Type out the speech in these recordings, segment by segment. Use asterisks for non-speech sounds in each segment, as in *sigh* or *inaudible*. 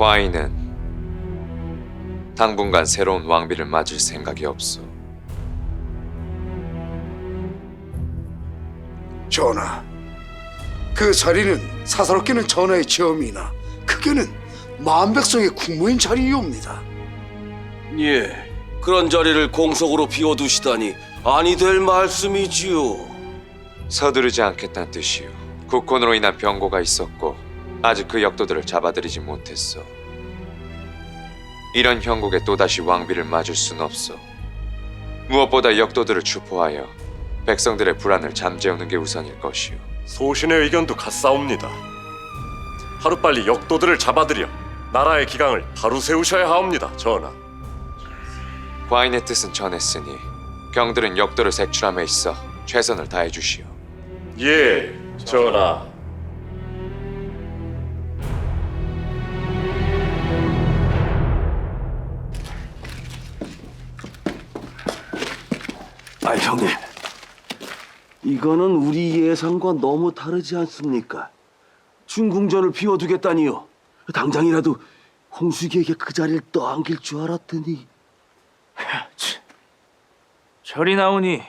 과인은 당분간 새로운 왕비를 맞을 생각이 없소. 전하, 그 자리는 사사롭게는 전하의 체험이나 크게는 만백성의 국무인 자리이옵니다. 예, 그런 자리를 공석으로 비워두시다니 아니 될 말씀이지요. 서두르지 않겠다는 뜻이오. 국혼으로 인한 병고가 있었고 아직 그 역도들을 잡아들이지 못했어. 이런 형국에 또다시 왕비를 맞을 순 없어. 무엇보다 역도들을 추포하여 백성들의 불안을 잠재우는 게 우선일 것이오. 소신의 의견도 같사옵니다. 하루빨리 역도들을 잡아들여 나라의 기강을 바로 세우셔야 하옵니다, 전하. 과인의 뜻은 전했으니 경들은 역도를 색출함에 있어 최선을 다해 주시오. 예, 전하. 아 형님 이거는 우리 예상과 너무 다르지 않습니까? 중궁전을 비워두겠다니요 당장이라도 홍수기에게 그 자리를 떠안길 줄 알았더니 *laughs* 절이 나오니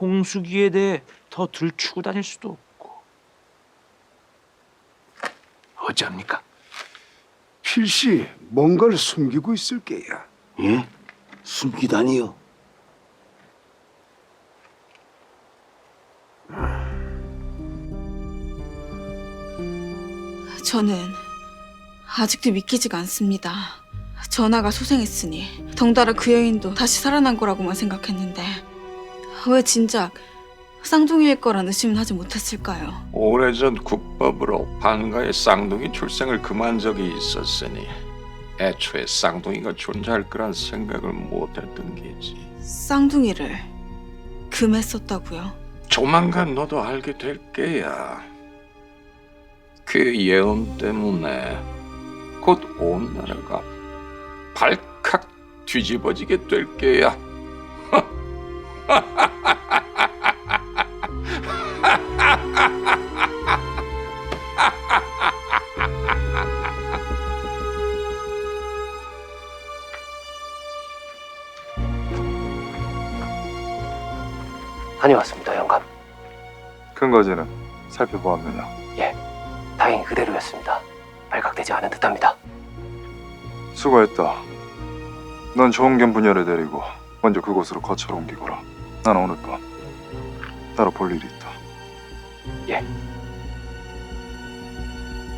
홍수기에 대해 더 들추고 다닐 수도 없고 어찌합니까? 필시 뭔가를 숨기고 있을 게야. 예? 숨기다니요 저는 아직도 믿기지가 않습니다. 전하가 소생했으니 덩달아 그 여인도 다시 살아난 거라고만 생각했는데 왜 진작 쌍둥이일 거란 의심은 하지 못했을까요? 오래전 국법으로 반가의 쌍둥이 출생을 금한 적이 있었으니 애초에 쌍둥이가 존재할 거란 생각을 못했던 게지. 쌍둥이를 금했었다고요? 조만간 너도 알게 될 게야. 그 예언 때문에 곧 온 나라가 발칵 뒤집어지게 될 게야. 다녀왔습니다, 영감. 근거지는 살펴보았느냐? 다행히 그대로였습니다. 발각되지 않은 듯합니다. 수고했다. 넌 조은견 부녀를 데리고 먼저 그곳으로 거처로 옮기거라. 나는 오늘 밤 따로 볼 일이 있다. 예.